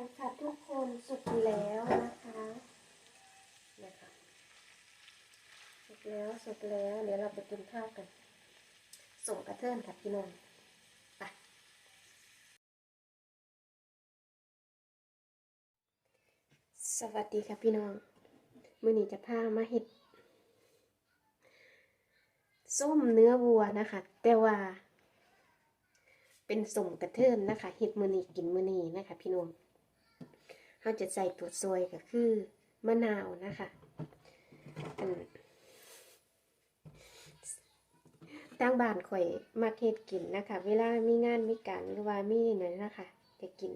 ค่ะทุกคนสุกแล้วนะคะนะคะสุกแล้วสุกแล้วเดี๋ยวเราไปกินข้าวกันส่งกระเทินค่ะพี่น้องไปสวัสดีค่ะพี่น้องมื้อนี้จะพามาเห็ดส้มเนื้อวัวนะคะ แต่ว่า เป็นสมกระเทินนะคะเห็ดมือนีกินมือนีนะคะ พี่น้อง เราจะใส่ตัวซอยก็คือมะนาวนะคะตั้งบ้านข่อยมาเฮ็ดกินนะคะ เวลามีงานมีการหรือว่ามีเนี่ยนะคะจะกิน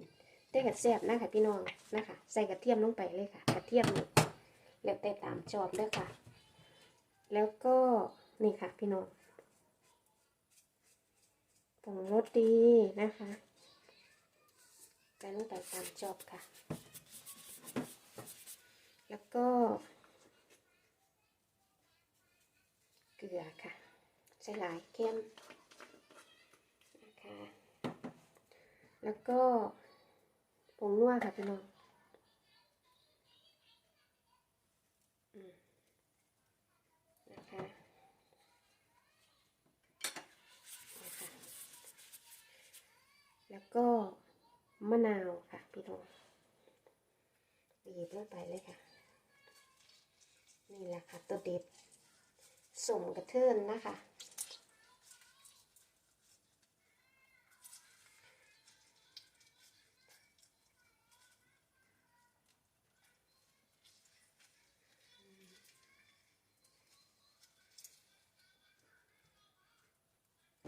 แต่กระแซ่บนะคะพี่น้องนะคะ ใส่กระเทียมลงไปเลยค่ะ กระเทียมนี่แล้วแต่ตามชอบเลยค่ะ แล้วก็นี่ค่ะพี่น้องผงรสดีนะคะแต่ต้องแต่ตามชอบค่ะ แล้วก็ เกลือค่ะ ใส่หลายเข้มนะคะแล้วก็ผงนัวค่ะพี่น้องนะคะนะคะแล้วก็มะนาวค่ะพี่น้องบีบลงไปเลยค่ะ นี่แหละค่ะตัวเด็ดสมกระเทินนะคะ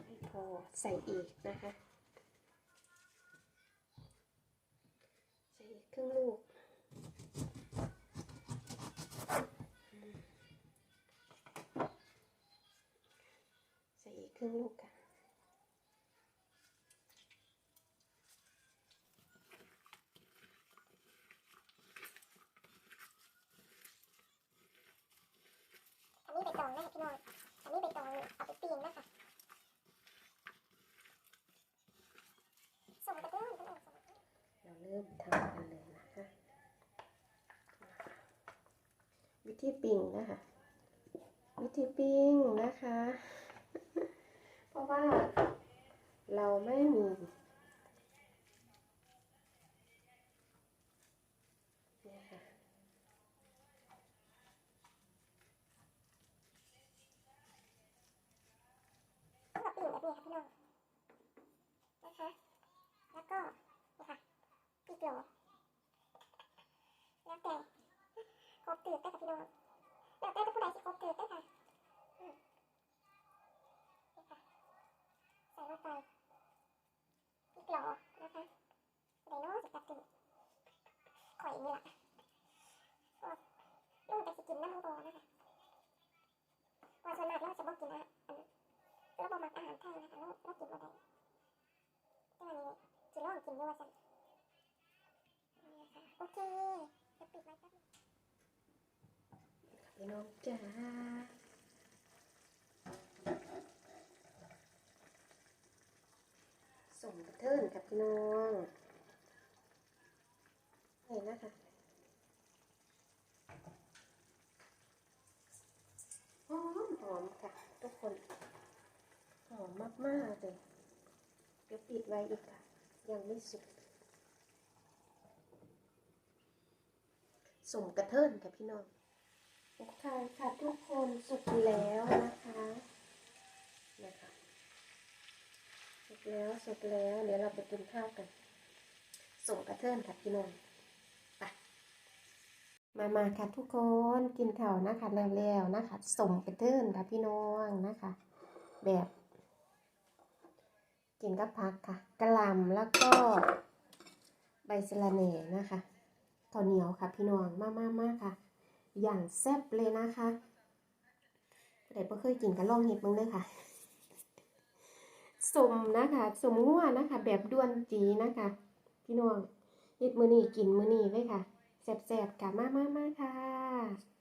ไม่พอใส่อีกนะคะ ใส่อีกครึ่งลูก ครึ่งลูกค่ะอันนี้ใบตองนะคะพี่น้อง อันนี้ใบตองเอาไปปีนนะคะส่งกระเตื้องพี่น้องส่งกระเตื้องเราเริ่มทำกันเลยนะคะ วิธีปิ้งนะคะ วิธีปิ้งนะคะเพ ราะว่าเราไม่มีเนี่ยค่ะแบบนี้ค่ะพี่น้องนะคะ แล้วก็นี่ค่ะปีกโหลแล้วแต่ครบตืดได้ค่ะพี่น้องแล้วแต่ผู้ใดที่ครบตืดได้ค่ะอืมนี่ค่ะ ใส่ลงไป ปีกหลนะคะไดโน่จะกัดตืดข่อยนี่แหละลุงแต่สิกินน้ำมันโบนะคะว่าส่วนมากเราจะบอกกินอาหารอันเราบอกมักอาหารไทยนะคะเราเรากินบ่ได้แต่อันนี้จะลองกินด้วยสันโอเคจะปิดไว้แป๊บนึงพี่น้องจ๋าส่งกระเทินกับ พี่น้องเห็นนะคะหอมหอมค่ะ ทุกคน หอมมากๆเลยเดี๋ยวปิดไว้อีกค่ะ ยังไม่สุกส่งกระเทินกับพี่น้องโอเคค่ะทุกคนสุกแล้วนะคะนะคะ สุกแล้วสุกแล้ว เดี๋ยวเราไปกินข้าวกัน ส่งกระเทินค่ะพี่น้องไปมามาค่ะทุกคนกินข้าวนะคะแล้วๆนะคะ ส่งกระเทินค่ะพี่น้องนะคะ แบบกินกับผักค่ะกระหล่ำแล้วก็ใบสะระแหน่นะคะข้าวเหนียวค่ะพี่น้องมากมากมากค่ะ อย่างแซ่บเลยนะคะเด็กก็เคยกินกันลองเห็ดมึงเลยค่ะ สมนะคะสมงัวนะคะ แบบด่วนจีนะคะ พี่น้องเห็ดมือนี่กินมือนี่เลยค่ะแสบๆค่ะมามามาค่ะ